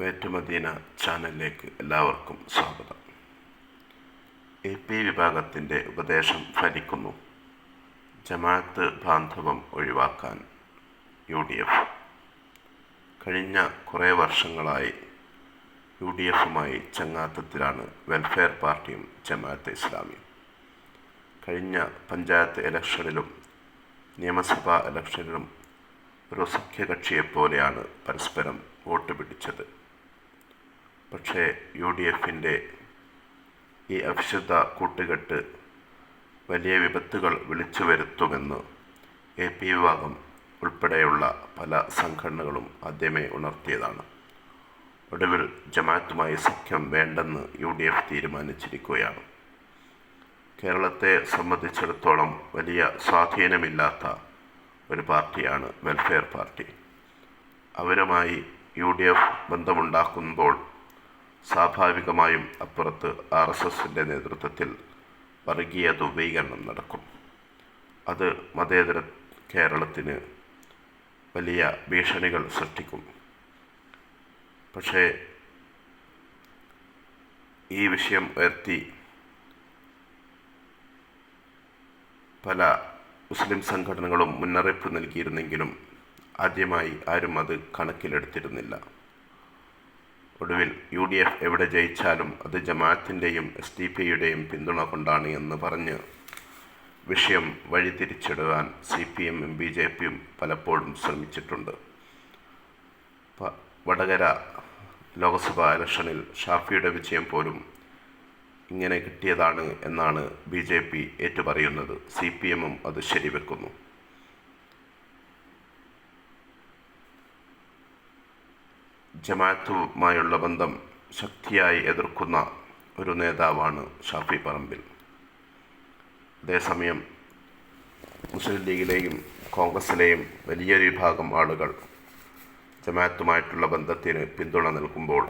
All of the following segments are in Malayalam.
വേറ്റുമദീന ചാനലിലേക്ക് എല്ലാവർക്കും സ്വാഗതം. എ പി വിഭാഗത്തിന്റെ ഉപദേശം ഫലിക്കുന്നു. ജമാഅത്ത് ബാന്ധവം ഒഴിവാക്കാൻ യു ഡി എഫ്. കഴിഞ്ഞ കുറേ വർഷങ്ങളായി യു ഡി എഫുമായി ചങ്ങാത്തത്തിലാണ് വെൽഫെയർ പാർട്ടിയും ജമാഅത്ത് ഇസ്ലാമിയും. കഴിഞ്ഞ പഞ്ചായത്ത് ഇലക്ഷനിലും നിയമസഭാ ഇലക്ഷനിലും ഒരു സഖ്യകക്ഷിയെപ്പോലെയാണ് പരസ്പരം വോട്ട് പിടിച്ചത്. പക്ഷേ യു ഡി എഫിന്റെ ഈ അവിശുദ്ധ കൂട്ടുകെട്ട് വലിയ വിപത്തുകൾ വിളിച്ചു വരുത്തുമെന്ന് എ പി വിഭാഗം ഉൾപ്പെടെയുള്ള പല സംഘടനകളും ആദ്യമേ ഉണർത്തിയതാണ്. ഒടുവിൽ ജമാഅത്തുമായി സഖ്യം വേണ്ടെന്ന് യു ഡി എഫ് തീരുമാനിച്ചിരിക്കുകയാണ്. കേരളത്തെ സംബന്ധിച്ചിടത്തോളം വലിയ സ്വാധീനമില്ലാത്ത ഒരു പാർട്ടിയാണ് വെൽഫെയർ പാർട്ടി. അവരുമായി യു ഡി എഫ് ബന്ധമുണ്ടാക്കുമ്പോൾ സ്വാഭാവികമായും അപ്പുറത്ത് ആർ എസ് എസിന്റെ നേതൃത്വത്തിൽ വർഗീയ ധ്രുവീകരണം നടക്കും. അത് മതേതര കേരളത്തിന് വലിയ ഭീഷണികൾ സൃഷ്ടിക്കും. പക്ഷേ ഈ വിഷയം ഉയർത്തി പല മുസ്ലിം സംഘടനകളും മുന്നറിയിപ്പ് നൽകിയിരുന്നെങ്കിലും ആദ്യമായി ആരും അത് കണക്കിലെടുത്തിരുന്നില്ല. ഒടുവിൽ യു ഡി എഫ് എവിടെ ജയിച്ചാലും അത് ജമാഅത്തിന്റെയും എസ് ഡി പി യുടെയും പിന്തുണ കൊണ്ടാണ് എന്ന് പറഞ്ഞ് വിഷയം വഴിതിരിച്ചിടുവാൻ സി പി എമ്മും ബി ജെ പിയും പലപ്പോഴും ശ്രമിച്ചിട്ടുണ്ട്. വടകര ലോക്സഭാ ഇലക്ഷനിൽ ഷാഫിയുടെ വിജയം പോലും ഇങ്ങനെ കിട്ടിയതാണ് എന്നാണ് ബി ജെ പി ഏറ്റുപറയുന്നത്. സി പി എമ്മും അത് ശരിവെക്കുന്നു. ജമാഅത്തുമായുള്ള ബന്ധം ശക്തിയായി എതിർക്കുന്ന ഒരു നേതാവാണ് ഷാഫി പറമ്പിൽ. അതേസമയം മുസ്ലിം ലീഗിലെയും കോൺഗ്രസിലെയും വലിയൊരു വിഭാഗം ആളുകൾ ജമാഅത്തുമായിട്ടുള്ള ബന്ധത്തിന് പിന്തുണ നൽകുമ്പോൾ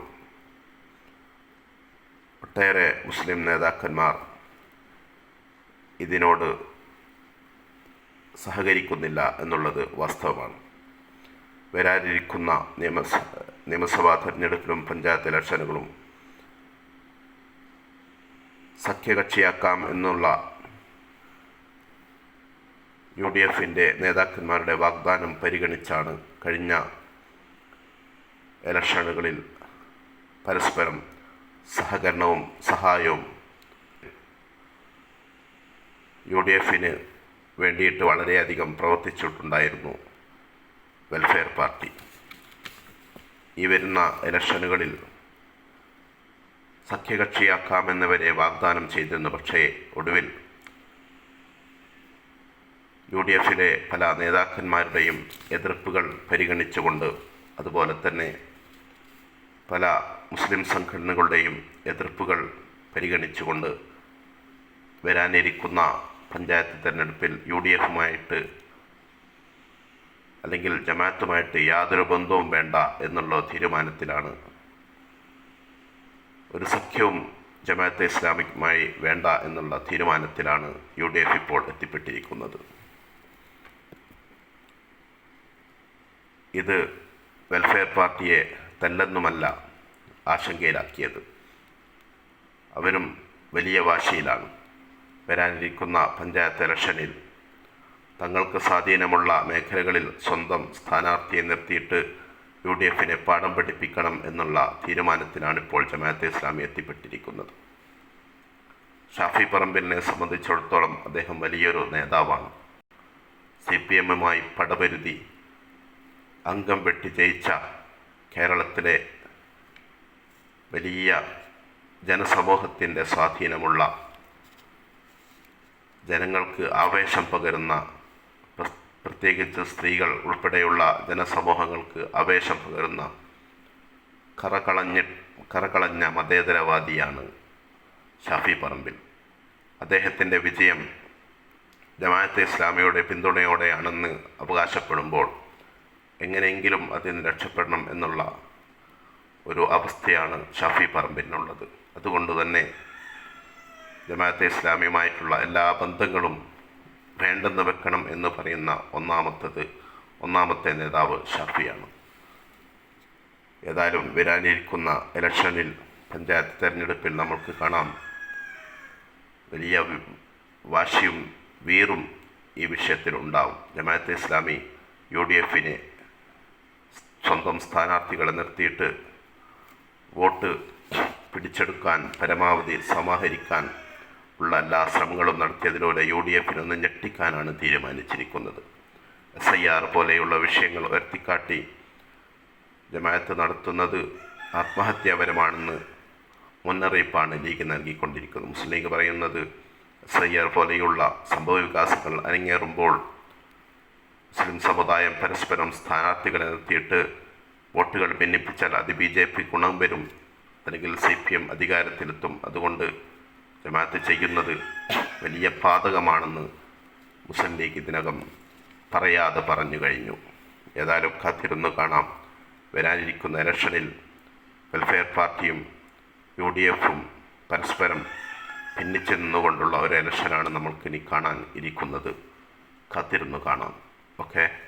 ഒട്ടേറെ മുസ്ലിം നേതാക്കന്മാർ ഇതിനോട് സഹകരിക്കുന്നില്ല എന്നുള്ളത് വാസ്തവമാണ്. വരാനിരിക്കുന്ന നിയമസ നിയമസഭാ തെരഞ്ഞെടുപ്പിലും പഞ്ചായത്ത് ഇലക്ഷനുകളും സഖ്യകക്ഷിയാക്കാം എന്നുള്ള യു ഡി എഫിന്റെ നേതാക്കന്മാരുടെ വാഗ്ദാനം പരിഗണിച്ചാണ് കഴിഞ്ഞ ഇലക്ഷനുകളിൽ പരസ്പരം സഹകരണവും സഹായവും യു ഡി എഫിന് വേണ്ടിയിട്ട് വളരെയധികം പ്രവർത്തിച്ചിട്ടുണ്ടായിരുന്നു. വെൽഫെയർ പാർട്ടി ഈ വരുന്ന ഇലക്ഷനുകളിൽ സഖ്യകക്ഷിയാക്കാമെന്നവരെ വാഗ്ദാനം ചെയ്തിരുന്നു പക്ഷേ ഒടുവിൽ യു ഡി എഫിലെ പല നേതാക്കന്മാരുടെയും എതിർപ്പുകൾ പരിഗണിച്ചുകൊണ്ട് അതുപോലെ തന്നെ പല മുസ്ലിം സംഘടനകളുടെയും എതിർപ്പുകൾ പരിഗണിച്ചുകൊണ്ട് വരാനിരിക്കുന്ന പഞ്ചായത്ത് തിരഞ്ഞെടുപ്പിൽ യു ഡി എഫുമായിട്ട് അല്ലെങ്കിൽ ജമാഅത്തുമായിട്ട് യാതൊരു ബന്ധവും വേണ്ട എന്നുള്ള തീരുമാനത്തിലാണ് ഒരു സഖ്യവും ജമാഅത്തെ ഇസ്ലാമിക്കുമായി വേണ്ട എന്നുള്ള തീരുമാനത്തിലാണ് യു ഡി എഫ് ഇപ്പോൾ എത്തിപ്പെട്ടിരിക്കുന്നത്. ഇത് വെൽഫെയർ പാർട്ടിയെ തല്ലെന്നുമല്ല ആശങ്കയിലാക്കിയത്. അവരും വലിയ വാശിയിലാണ്. വരാനിരിക്കുന്ന പഞ്ചായത്ത് ഇലക്ഷനിൽ തങ്ങൾക്ക് സ്വാധീനമുള്ള മേഖലകളിൽ സ്വന്തം സ്ഥാനാർത്ഥിയെ നിർത്തിയിട്ട് യു ഡി എഫിനെ പാഠം പഠിപ്പിക്കണം എന്നുള്ള തീരുമാനത്തിലാണ് ഇപ്പോൾ ജമാഅത്തെ ഇസ്ലാമി എത്തിപ്പെട്ടിരിക്കുന്നത്. ഷാഫി പറമ്പിലിനെ സംബന്ധിച്ചിടത്തോളം അദ്ദേഹം വലിയൊരു നേതാവാണ്. സി പി എമ്മുമായി പടപരുതി അംഗം വെട്ടി ജയിച്ച കേരളത്തിലെ വലിയ ജനസമൂഹത്തിന്റെ സ്വാധീനമുള്ള ജനങ്ങൾക്ക് ആവേശം പകരുന്ന പ്രത്യേകിച്ച് സ്ത്രീകൾ ഉൾപ്പെടെയുള്ള ജനസമൂഹങ്ങൾക്ക് ആവേശം പകരുന്ന കറകളഞ്ഞ കറകളഞ്ഞ മതേതരവാദിയാണ് ഷാഫി പറമ്പിൽ. അദ്ദേഹത്തിന്റെ വിജയം ജമാഅത്തെ ഇസ്ലാമിയുടെ പിന്തുണയോടെയാണെന്ന് അവകാശപ്പെടുമ്പോൾ എങ്ങനെയെങ്കിലും അതിന് രക്ഷപ്പെടണം എന്നുള്ള ഒരു അവസ്ഥയാണ് ഷാഫി പറമ്പിനുള്ളത് അതുകൊണ്ട് തന്നെ ജമാഅത്തെ ഇസ്ലാമിയുമായിട്ടുള്ള എല്ലാ ബന്ധങ്ങളും വേണ്ടെന്ന് വെക്കണം എന്ന് പറയുന്ന ഒന്നാമത്തത് ഒന്നാമത്തെ നേതാവ് ഷാഫിയാണ്. ഏതായാലും വരാനിരിക്കുന്ന ഇലക്ഷനിൽ പഞ്ചായത്ത് തെരഞ്ഞെടുപ്പിൽ നമ്മൾക്ക് കാണാം. വലിയ വാശിയും വീറും ഈ വിഷയത്തിൽ ഉണ്ടാവും. ജമാഅത്തെ ഇസ്ലാമി യു ഡി എഫിനെ സ്വന്തം സ്ഥാനാർത്ഥികളെ നിർത്തിയിട്ട് വോട്ട് പിടിച്ചെടുക്കാൻ പരമാവധി സമാഹരിക്കാൻ ഉള്ള എല്ലാ ശ്രമങ്ങളും നടത്തിയതിലൂടെ യു ഡി എഫിനൊന്ന് ഞെട്ടിക്കാനാണ് തീരുമാനിച്ചിരിക്കുന്നത്. എസ് ഐ ആർ പോലെയുള്ള വിഷയങ്ങൾ ഉയർത്തിക്കാട്ടി ജമാഅത്ത് നടത്തുന്നത് ആത്മഹത്യാപരമാണെന്ന് മുന്നറിയിപ്പാണ് ലീഗ് നൽകിക്കൊണ്ടിരിക്കുന്നത്. മുസ്ലിം ലീഗ് പറയുന്നത് എസ് ഐ ആർ പോലെയുള്ള സംഭവ വികാസങ്ങൾ അരങ്ങേറുമ്പോൾ മുസ്ലിം സമുദായം പരസ്പരം സ്ഥാനാർത്ഥികളെ നിർത്തിയിട്ട് വോട്ടുകൾ ഭിന്നിപ്പിച്ചാൽ അത് ബി ജെ പി ഗുണം വരും. അല്ലെങ്കിൽ സി പി എം അധികാരത്തിലെത്തും. അതുകൊണ്ട് ജമാഅത്ത് ചെയ്യുന്നത് വലിയ പാതകമാണെന്ന് മുസ്ലിം ലീഗ് ഇതിനകം പറയാതെ പറഞ്ഞു കഴിഞ്ഞു. ഏതായാലും കാത്തിരുന്ന് കാണാം. വരാനിരിക്കുന്ന ഇലക്ഷനിൽ വെൽഫെയർ പാർട്ടിയും യു ഡി എഫും പരസ്പരം ഭിന്നിച്ചു നിന്നുകൊണ്ടുള്ള ഒരു ഇലക്ഷനാണ് നമ്മൾക്ക് ഇനി കാണാൻ ഇരിക്കുന്നത്. കാത്തിരുന്ന് കാണാം. ഓക്കെ